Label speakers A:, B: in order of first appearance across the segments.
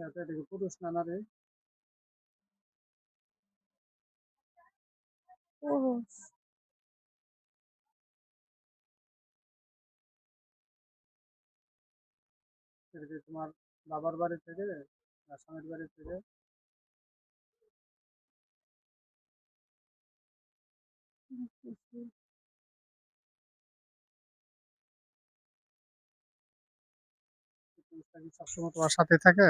A: এটা পুরুষ না নারী?
B: পুরুষ।
A: তোমার বাবার বাড়ি থেকে না স্বামীর বাড়ি থেকে? সবসময় তোমার সাথে থাকে।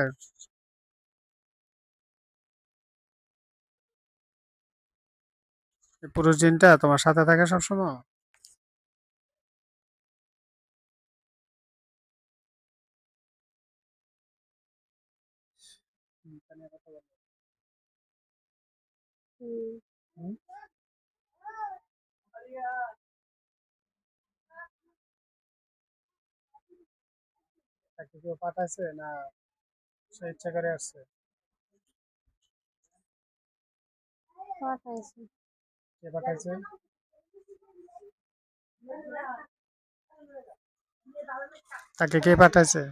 A: পুরুষ জিনটা তোমার সাথে থাকে সবসময়? হুম, তাকে কেউ পাঠাইছে না সে ইচ্ছা করে আসছে?
B: পাঠাইছে।
A: কে পাঠাইছে? তাকে কে পাঠাইছে?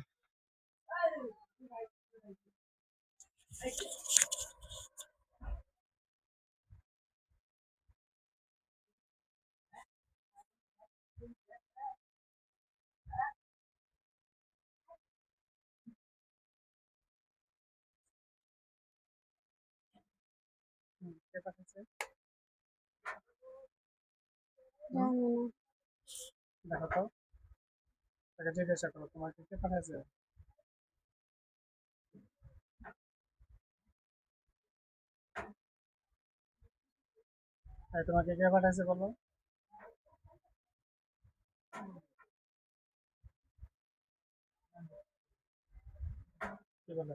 A: কে পাঠাইছে
B: জানি
A: দেখো তো তাকে জিজ্ঞাসা করো তোমাকে কে পাঠাইছে এই তোমাকে কে পাঠাইছে বলো কি বলে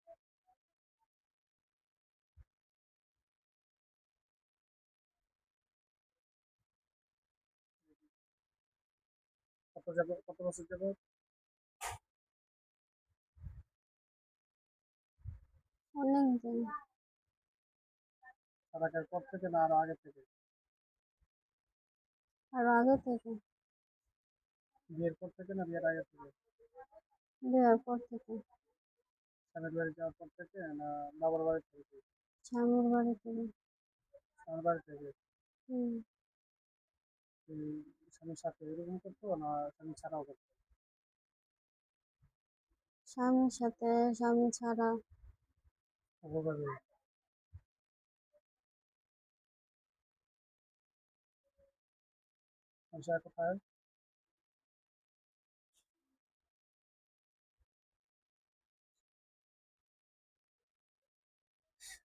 A: কত যাব কত বছর যাব?
B: অনেক দিন
A: তার পর থেকে না আরও আগে থেকে?
B: আর আগে থেকে।
A: বিয়ের পর থেকে না বিয়ের আগে থেকে?
B: বিয়ের পর থেকে।
A: স্বামীর বাড়ি যাওয়ার পর থেকে না বাবার বাড়ি থেকে?
B: স্বামীর বাড়ি থেকে।
A: স্বামীর বাড়ি থেকে?
B: হুম।
A: স্বামীর সাথে এরকম করতো না স্বামী ছাড়াও করতো?
B: স্বামীর সাথে স্বামী ছাড়া।
A: অভাবে সংসার কোথায়?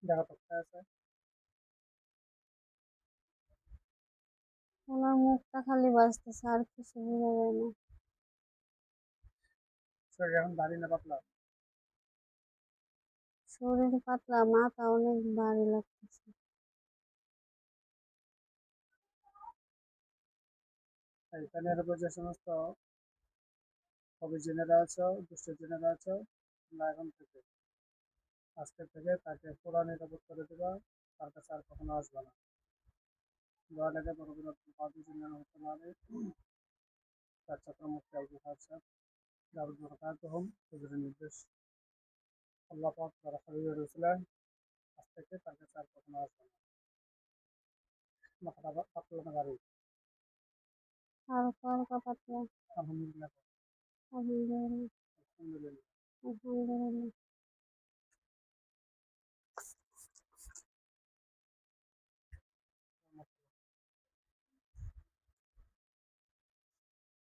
A: দেখা কোথায় আছে?
B: ওনার মুখটা খালি বাজতেছে আর কিছু বোঝা যায় না।
A: শরীর এখন দাঁড়িয়ে না পাতলা?
B: শরীর পাতলা মাথা অনেক ভারী লাগতেছে।
A: এখানে এর যে সমস্ত অভিজনেরা আছো দুষ্ট জেনেরা আছো তোমরা এখন থেকে আজকে থেকে তাকে পুরা নিরাপদ করে দেবা তার কাছে আর কখনো আসবে না। দোয়া লাগে বড় বড় পাঁচ জনের হতে পারে। তার ছাত্র মুক্তি আলবু খাচ্ছে যাবতীয় বরকাতুহুম হুজুরের নির্দেশ। আল্লাহ পাক তারা হাবিব রসুলেন আজ থেকে তার কাছে আর কখনো আসবে না। মাথাটা পাতলা না গাড়ি
B: হালকা হালকা পাতলা।
A: আলহামদুলিল্লাহ।
B: আলহামদুলিল্লাহ।
A: আলহামদুলিল্লাহ।
B: আলহামদুলিল্লাহ।